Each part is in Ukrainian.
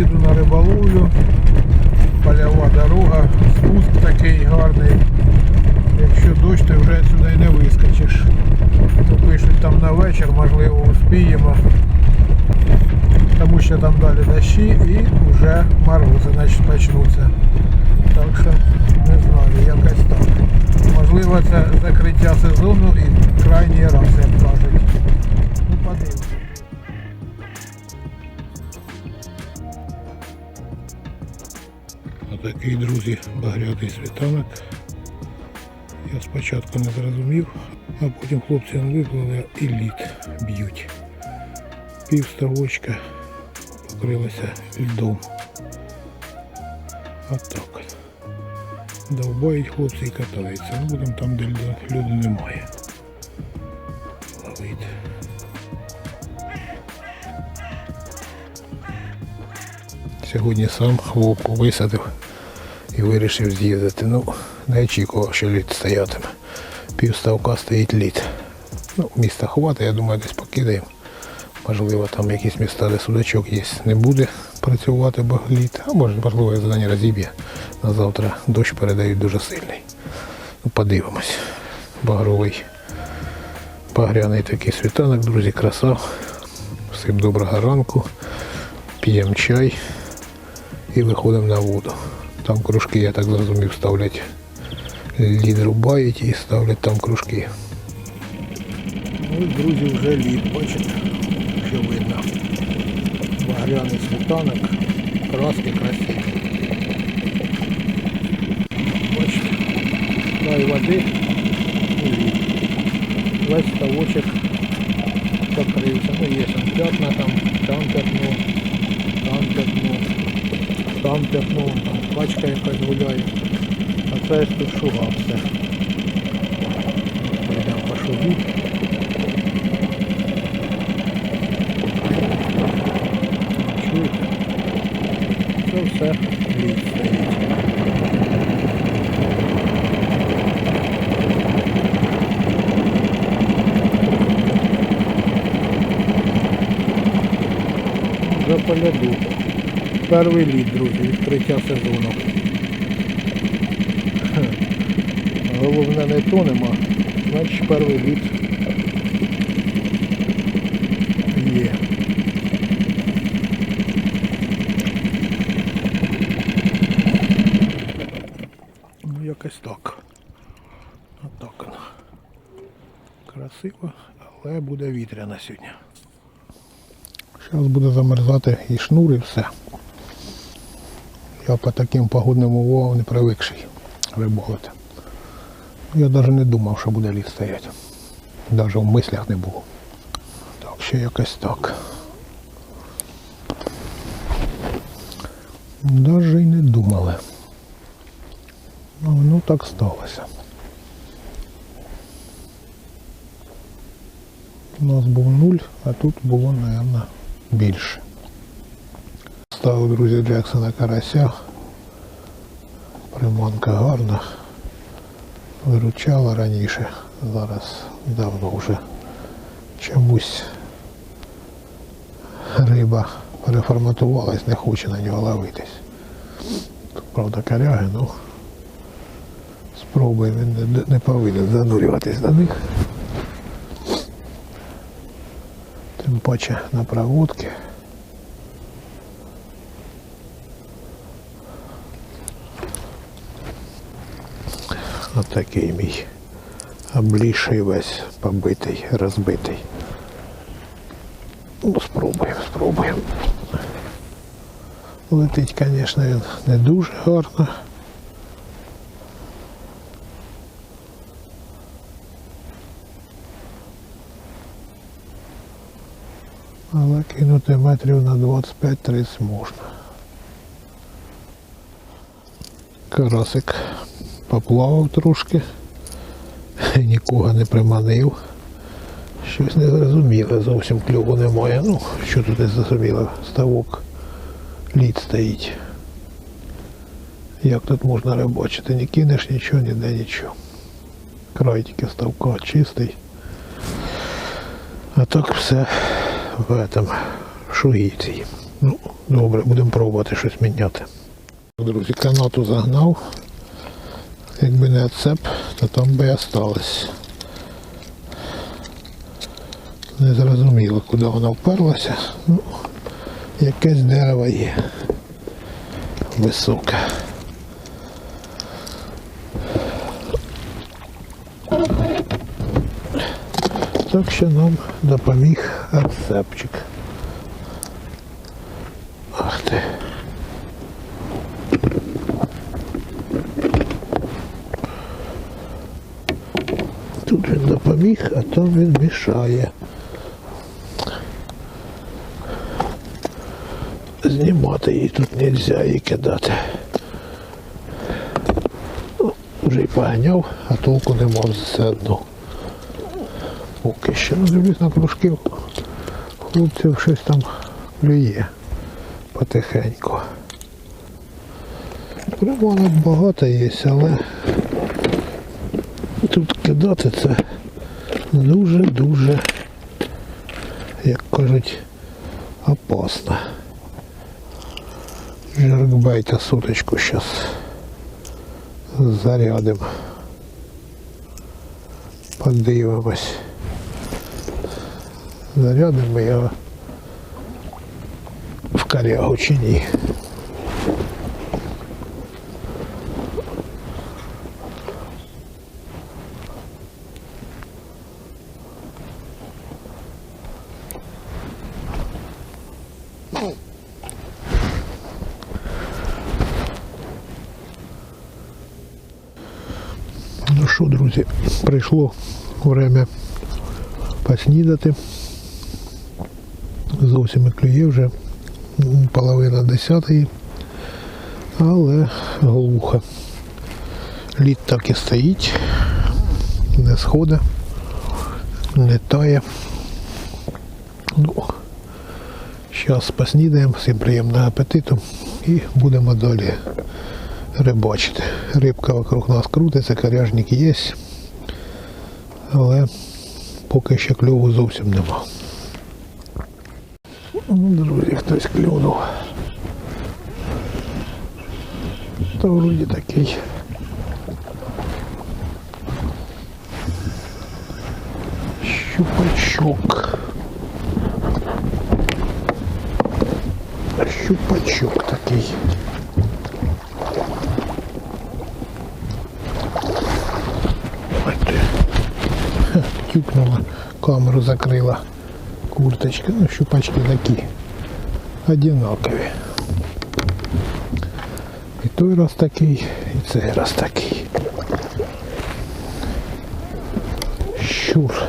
Їду на риболовлю. Польова дорога, спуск такий гарний. Якщо дощ, то вже сюди не вискочиш. То пишуть там на вечір, можливо, успіємо. Тому що там далі дощі і вже морози почнуться. Так що не знаю, якось так. Можливо, це закриття сезону і крайній раз, як кажуть. Отакий, друзі, багрятий світанок. Я спочатку не зрозумів, а потім хлопці виклали і лід б'ють. Пів ставочка покрилася льдом. От. Довбають хлопці і катаються. Ну будемо там, де льоду немає. Ловить. Сьогодні сам вовку висадив і вирішив з'їздити. Ну, не очікував, що лід стоятиме. Пів ставка стоїть лід. Ну, міста хватить, я думаю, десь покидаємо. Можливо, там якісь міста, де судачок є, не буде працювати бо лід, а може, можливо, задання розіб'є. На завтра дощ передають дуже сильний. Ну, подивимось. Багровий, багряний такий світанок, друзі, краса. Всім доброго ранку. П'ємо чай і виходимо на воду. Там кружки, я так зрозумів, ставлять лід рубають і ставлять там кружки. Ну, друзі, вже лід, бачите, що видно. Багряний світанок, краски красиві. Бачите, край води і лід. Весь ставочок покрився. Ну, є там п'ятна, там, там п'ятно, там п'ятно, там п'ятно, там пачка якась гуляє. А це ж тут шуга все. Прийдемо по шугу. Чуєте? Це все лід стоїть. Вже по льоду. Перший лід, друзі, відкриття сезону. Головне не то нема, значить перший лід є. Ну якось так. Отак. Красиво, але буде вітряно сьогодні. Зараз буде замерзати і шнур, і все. Я по таким погодним умовам не привикший риболити. Я навіть не думав, що буде лід стояти. Навіть в мислях не було. Так, ще якось так. Навіть і не думали. Ну, ну так сталося. У нас був нуль, а тут було, мабуть, більше. Ставив, друзі, Джексона карася. Приманка гарна. Виручала раніше. Зараз давно вже чомусь риба переформатувалась, не хоче на нього ловитись. Тут, правда, коряги, ну спробуємо, він не, не повинен занурюватись на них. Тим паче на проводки. Отакий мій обліший весь побитий, розбитий. Ну, спробуємо, спробуємо. Летить, звісно, він не дуже гарно. Але кинути метрів на 25-30 можна. Карасик поплавав трошки, нікого не приманив. Щось не зрозуміле, зовсім кльову немає. Ну, що тут не зрозуміло, ставок, лід стоїть. Як тут можна рибачити? Не кинеш нічого, ніде нічого. Край тільки ставка чистий. А так все в этом шугійці. Ну, добре, будемо пробувати щось міняти. Друзі, канату загнав. Якби не цеп, то там би і осталось. Не зрозуміло, куди вона вперлася. Ну, якесь дерево є. Високе. Так що нам допоміг ацепчик. Ах ти. Тут він допоміг, а там він мішає. Знімати її тут не можна її кидати. Ну, вже й поганяв, а толку не мав все одно. Поки що ну, дивлюсь на кружки. Хлопців щось там клює потихеньку. Приманок багато є, але кидати це дуже-дуже, як кажуть, опасно. Жеркбейта суточку зараз зарядимо. Подивимось. Зарядимо я в корягу чи ні. Ну що, друзі, прийшло время поснідати. Зовсім і клює вже половина десятої, але глухо. Лід так і стоїть, не сходить, не тає. Ну, зараз поснідаємо, всім приємного апетиту і будемо далі рибачити. Рибка вокруг нас крутиться, коряжник є, але поки ще кльову зовсім нема. Ну, друзі, хтось клюнув. Та вроді такий. Щупачок. Щупачок такий. Ой ти. Ха, Тюкнула, камеру закрила. Курточка, ну щупачки такі. Одинакові. І той раз такий, і цей раз такий. Щур.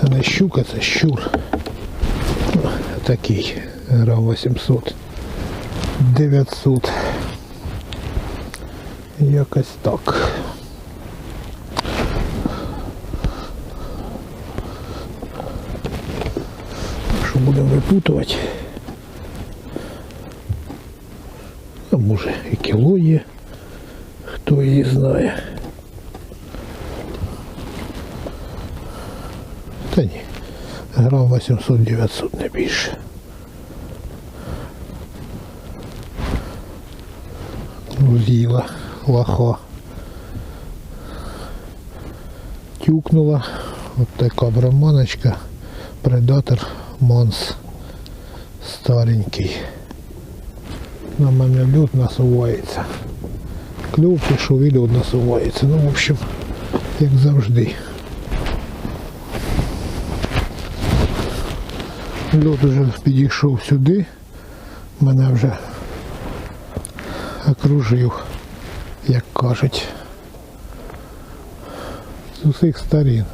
Це не щука, це щур. Ну, Такий. Грам 800. 900. Якось так. Що будемо випутувати? А може і кіло є, хто її знає. Та ні, грам 800-900 не більше. З'їла лоха. Тюкнула. От така браманочка. Предатор Монс старенький. На льот насувається. Клюв пішов і льот насувається. Ну, в общем, як завжди. Льот вже підійшов сюди. Мене вже окружив, як кажуть. З усіх сторін.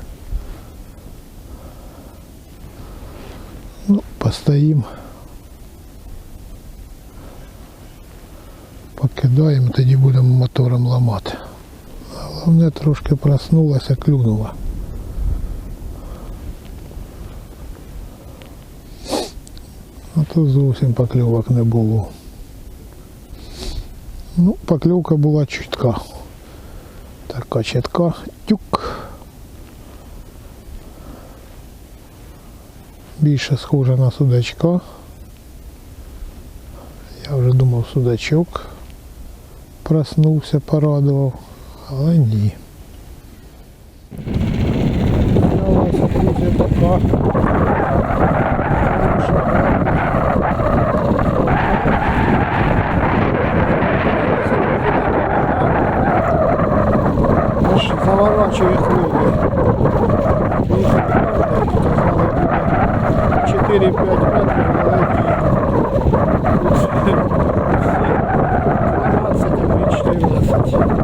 Ну, постоїмо. Покидаємо, тоді будемо мотором ламати. Головне трошки проснулася, клюнула. А то зовсім покльовок не було. Ну, покльовка була чітка. Така чітка. Тюк. Більше схожа на судачка. Я вже думав, судачок проснувся, порадував, але ні. Почалася заворачує хвилі. 4-5 метрів, але дійсно. 12 і 14.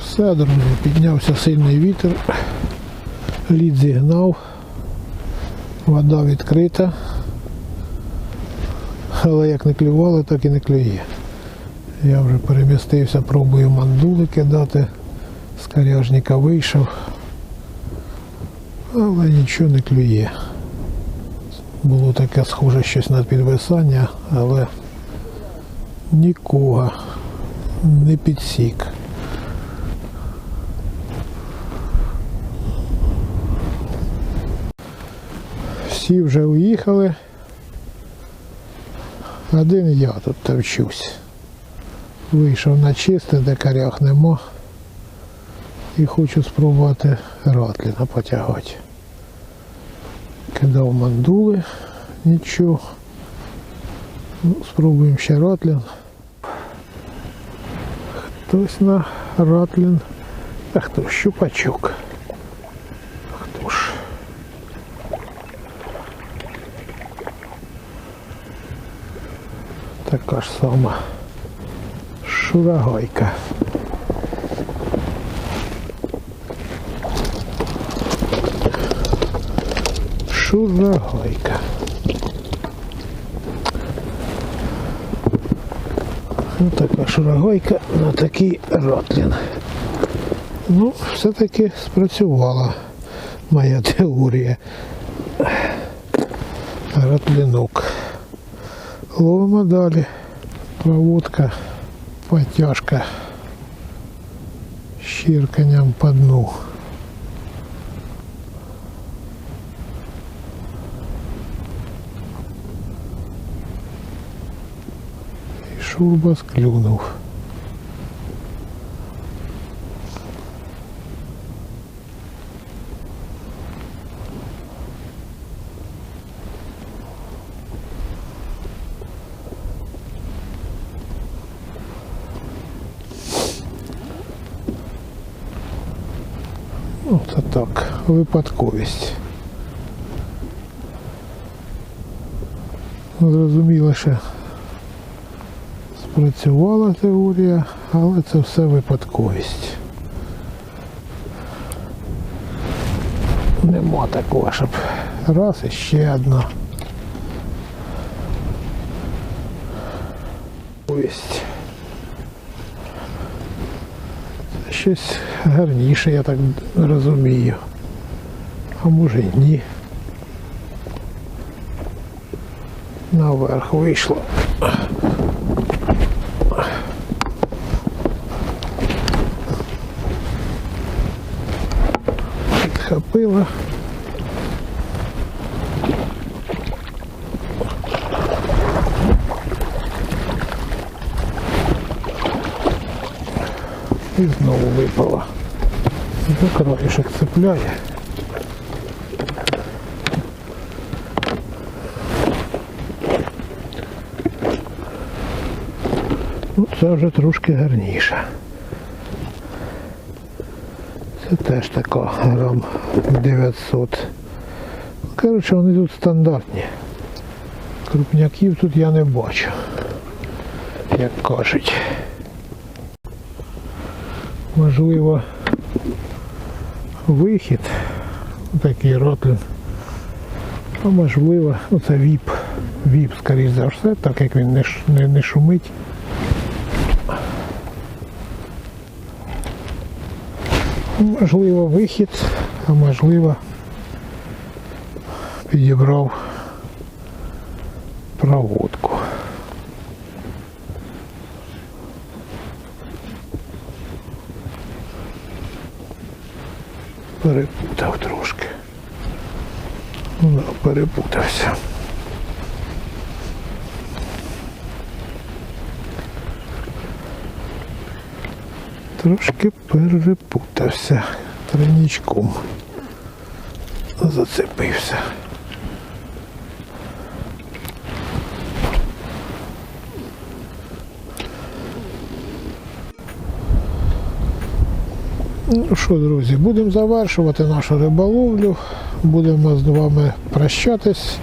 Все, друзі, піднявся сильний вітер, лід зігнав, вода відкрита, але як не клювало, так і не клює. Я вже перемістився, пробую мандули кидати, з коряжника вийшов, але нічого не клює. Було таке схоже щось на підвисання, але нікого не підсік. Всі вже уїхали. Один я тут товчусь. Вийшов на чисте, де корях нема. І хочу спробувати ратліна потягати. Кидав мандули, нічого. Ну, спробуємо ще ратлін. Хтось на ратлін. А хто щупачок. Така ж сама шурагайка. Шурагайка. Ось така шурагайка на такий ротлін. Ну, все-таки спрацювала моя теорія. Ратлінок. Ловимо далі. Проводка, потяжка щирканням по дну. Шурба склюнув. Це так, випадковість. Ну, Зрозуміло, що спрацювала теорія, але це все випадковість. Нема такого, щоб раз і ще одна. Випадковість. Щось гарніше, я так розумію. А може й ні. Наверх вийшло. Підхопила. І знову випала. За краєшок цепляє. Ну, це вже трошки гарніше. Це теж така грам 900. Коротше, вони тут стандартні. Крупняків тут я не бачу, як кажуть можливо вихід, такий ротлін, а можливо, ну це віп, віп, скоріш за все, так як він не, не, не шумить. Можливо, вихід, а можливо, підібрав проводку. Перепутав трошки. Ну, перепутався. Трошки перепутався тринічком. Зацепився. Ну що, друзі, будемо завершувати нашу риболовлю. Будемо з вами прощатись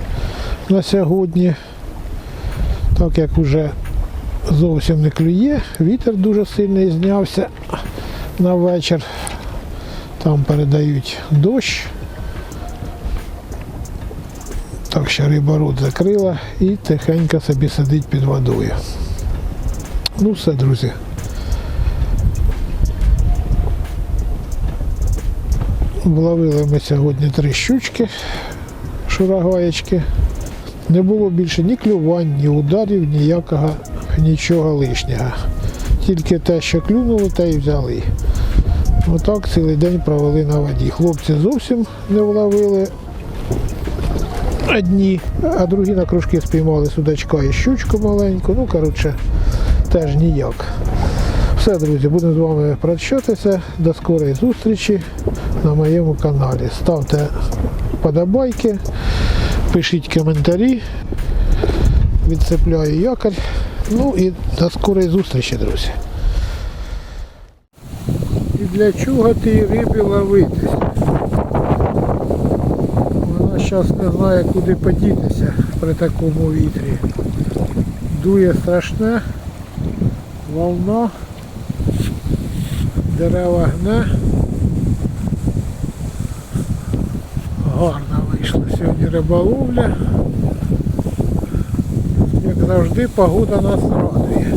на сьогодні. Так як вже зовсім не клює, вітер дуже сильний знявся на вечір. Там передають дощ. Так що риба рот закрила і тихенько собі сидить під водою. Ну все, друзі. Вловили ми сьогодні три щучки, шурагаєчки. Не було більше ні клювань, ні ударів, ніякого, нічого лишнього. Тільки те, що клюнуло, те й взяли. Отак цілий день провели на воді. Хлопці зовсім не вловили одні, а другі на кружки спіймали судачка і щучку маленьку. Ну, коротше, теж ніяк. Все, друзі, будемо з вами прощатися. До скорої зустрічі на моєму каналі. Ставте подобайки, пишіть коментарі, відцепляю якорь. Ну і до скорої зустрічі, друзі. І для чого ти рибі ловитися? Вона зараз не знає, куди подітися при такому вітрі. Дує страшне, волна, дерева гне. Гарно вийшла сьогодні риболовля. Як завжди, погода нас радує.